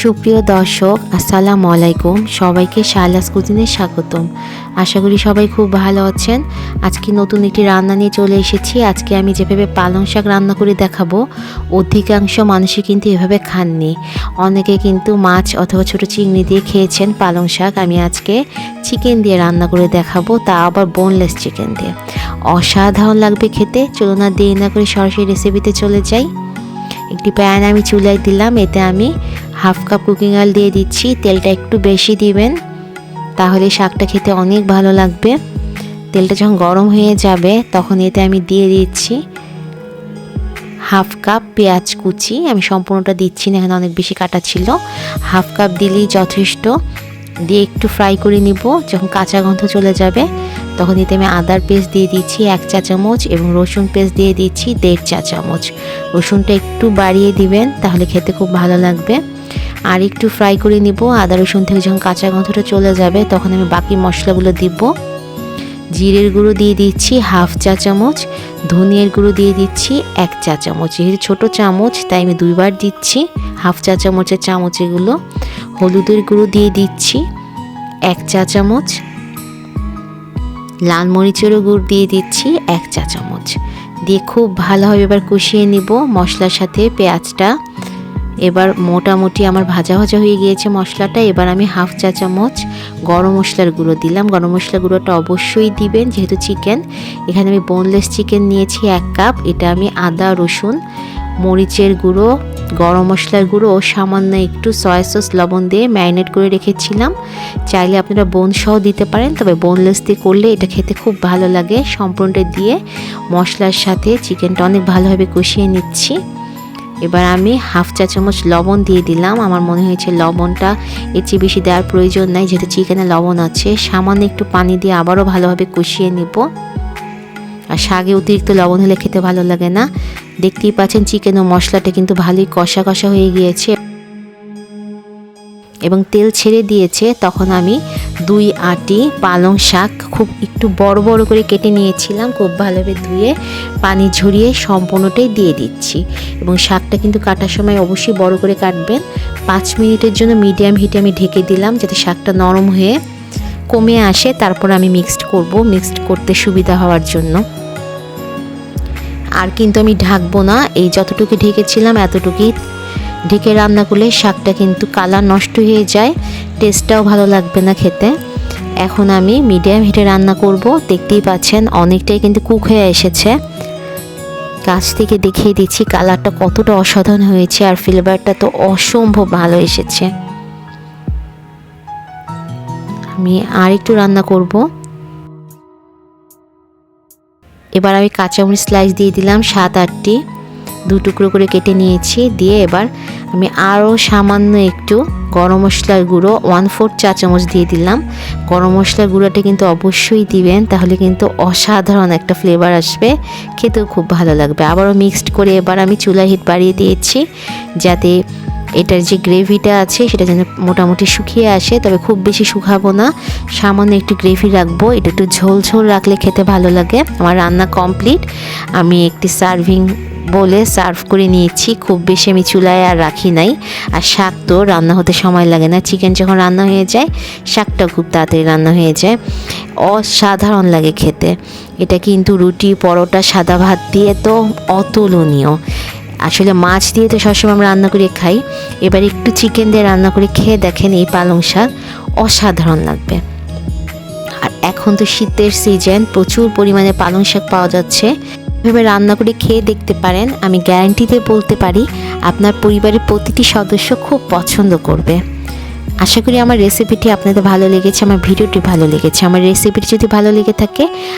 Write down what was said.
সুপ্রিয় দর্শক, আসসালামু আলাইকুম। সবাইকে শাহলাস কুজিনে স্বাগতম। আশা করি সবাই খুব ভালো আছেন। আজকে নতুন একটি রান্না নিয়ে চলে এসেছি। আজকে আমি যেভাবে পালং শাক রান্না করে দেখাবো, অধিকাংশ মানুষই কিন্তু এভাবে খাননি। অনেকে কিন্তু মাছ অথবা ছোটো চিংড়ি দিয়ে খেয়েছেন পালং শাক। আমি আজকে চিকেন দিয়ে রান্না করে দেখাবো, তা আবার বোনলেস চিকেন দিয়ে। অসাধারণ লাগবে খেতে। চলো না দেরি না করে সরাসরি রেসিপিতে চলে যাই। একটি প্যান আমি চুলায় দিলাম, এতে আমি হাফ কাপ কুকিং অয়েল দিয়ে দিচ্ছি, তেলটা একটু বেশি দিবেন, তাহলে শাকটা খেতে অনেক ভালো লাগবে। তেলটা যখন গরম হয়ে যাবে, তখন এতে আমি দিয়ে দিচ্ছি হাফ কাপ পেঁয়াজ কুচি, আমি সম্পূর্ণটা দিচ্ছি না, এখানে অনেক বেশি কাটা ছিল। হাফ কাপ দিলেই যথেষ্ট। দিয়ে একটু ফ্রাই করে নিব। যখন কাঁচা গন্ধ চলে যাবে, তখন এতে আমি আদার পেস্ট দিয়ে দিচ্ছি এক চা চামচ এবং রসুন পেস্ট দিয়ে দিচ্ছি দেড় চা চামচ। রসুনটা একটু বাড়িয়ে দিবেন, তাহলে খেতে খুব ভালো লাগবে। আর একটু ফ্রাই করে নিব। আদা, রসুন থেকে যখন কাঁচা গন্ধটা চলে যাবে, তখন আমি বাকি মশলাগুলো দিব। জিরের গুঁড়ো দিয়ে দিচ্ছি হাফ চা চামচ। ধনিয়ার গুঁড়ো দিয়ে দিচ্ছি এক চা চামচ। যেহেতু ছোটো চামচ, তাই আমি দুইবার দিচ্ছি হাফ চা চামচের চামচ এগুলো হলুদের গুঁড়ো দিয়ে দিচ্ছি, এক চা চামচ। লাল মরিচেরও গুড় দিয়ে দিচ্ছি, এক চা চামচ। দিয়ে খুব ভালোভাবে এবার কষিয়ে নিব মশলার সাথে পেঁয়াজটা। এবার মোটামুটি আমার ভাজা ভাজা হয়ে গিয়েছে মশলাটা, এবার আমি হাফ চা চামচ গরম মশলার গুঁড়ো দিলাম। গরম মশলার গুঁড়োটা অবশ্যই দিবেন, যেহেতু চিকেন। এখানে আমি বোনলেস চিকেন নিয়েছি এক কাপ এটা আমি আদা, রসুন, মরিচের গুঁড়ো গরম মশলার গুঁড়ো ও সামান্য একটু সয়া সস লবণ দিয়ে ম্যারিনেট করে রেখেছিলাম। চাইলে আপনারা বোন সহ দিতে পারেন, তবে বোনলেস দিয়ে করলে এটা খেতে খুব ভালো লাগে। সম্পূর্ণটা দিয়ে মশলার সাথে চিকেনটা অনেক ভালোভাবে কষিয়ে নিচ্ছি। এবার আমি হাফ চা চামচ লবণ দিয়ে দিলাম। আমার মনে হয়েছে লবণটা এর চেয়ে বেশি দেওয়ার প্রয়োজন নাই, যেহেতু চিকেনে লবণ আছে। সামান্য একটু পানি দিয়ে আবারও ভালোভাবে কষিয়ে নেব। আর শাকে অতিরিক্ত লবণ হলে খেতে ভালো লাগে না। দেখতেই পাচ্ছেন চিকেন ও মশলাটা কিন্তু ভালোই কষা কষা হয়ে গিয়েছে। এবং তেল ছেড়ে দিয়েছে, তখন আমি দুই আটি পালং শাক খুব একটু বড় বড় করে কেটে নিয়েছিলাম, খুব ভালোভাবে ধুয়ে পানি ঝরিয়ে সম্পূর্ণটাই দিয়ে দিচ্ছি। এবং শাকটা কিন্তু কাটার সময় অবশ্যই বড় করে কাটবেন। পাঁচ মিনিটের জন্য মিডিয়াম হিটে আমি ঢেকে দিলাম যাতে শাকটা নরম হয়ে কমে আসে। তারপর আমি মিক্সড করব। মিক্সড করতে সুবিধা হওয়ার জন্য। আর কিন্তু আমি ঢাকবো না। এই যতটুকু ঢেকেছিলাম, এতটুকুই ঢেকে রান্না করলে শাকটা কিন্তু কালার নষ্ট হয়ে যায়। টেস্টটাও ভালো লাগবে না খেতে। এখন আমি মিডিয়াম হিটে রান্না করব। দেখতেই পাচ্ছেন, অনেকটাই কিন্তু কুক হয়ে এসেছে। কাছ থেকে দেখিয়ে দিচ্ছি কালারটা কতটা অসাধারণ হয়েছে আর ফ্লেভারটা তো অসম্ভব ভালো এসেছে। আমি আর একটু রান্না করব। এবার আমি কাঁচামরিচ স্লাইস দিয়ে দিলাম সাত আটটি। দু টুকরো করে কেটে নিয়েছি, দিয়ে এবার আমি আরও সামান্য একটু গরম মশলার গুঁড়ো ওয়ান ফোর্থ চা চামচ দিয়ে দিলাম। গরম মশলার গুঁড়োটা কিন্তু অবশ্যই দিবেন, তাহলে কিন্তু অসাধারণ একটা ফ্লেভার আসবে। খেতেও খুব ভালো লাগবে। আবারও মিক্সড করে এবার আমি চুলার হিট বাড়িয়ে দিয়েছি, যাতে এটার যে গ্রেভিটা আছে, সেটা যেন মোটামুটি শুকিয়ে আসে, তবে খুব বেশি শুকাবো না। সামান্য একটু গ্রেভি রাখব, এটা একটু ঝোল ঝোল রাখলে খেতে ভালো লাগে। আমার রান্না কমপ্লিট। আমি একটি সার্ভিং বলে সার্ভ করে নিয়েছি, খুব বেশি আমি চুলায় আর রাখি নাই। আর শাক তো রান্না হতে সময় লাগে না। চিকেন যখন রান্না হয়ে যায় শাকটাও খুব তাড়াতাড়ি রান্না হয়ে যায়। অসাধারণ লাগে খেতে। এটা কিন্তু রুটি, পরোটা, সাদা ভাত দিয়ে তো অতুলনীয়। আসলে মাছ দিয়ে তো সবসময় আমরা রান্না করে খাই। এবার একটু চিকেন দিয়ে রান্না করে খেয়ে দেখেন এই পালং শাক অসাধারণ লাগবে। আর এখন তো শীতের সিজন প্রচুর পরিমাণে পালং শাক পাওয়া যাচ্ছে। এভাবে রান্না করে খেয়ে দেখতে পারেন, আমি গ্যারান্টিতে বলতে পারি, আপনার পরিবারের প্রতিটি সদস্য খুব পছন্দ করবে। আশা করি আমার রেসিপিটি আপনাদের ভালো লেগেছে, আমার ভিডিওটি ভালো লেগেছে। আমার রেসিপিটি যদি ভালো লেগে থাকে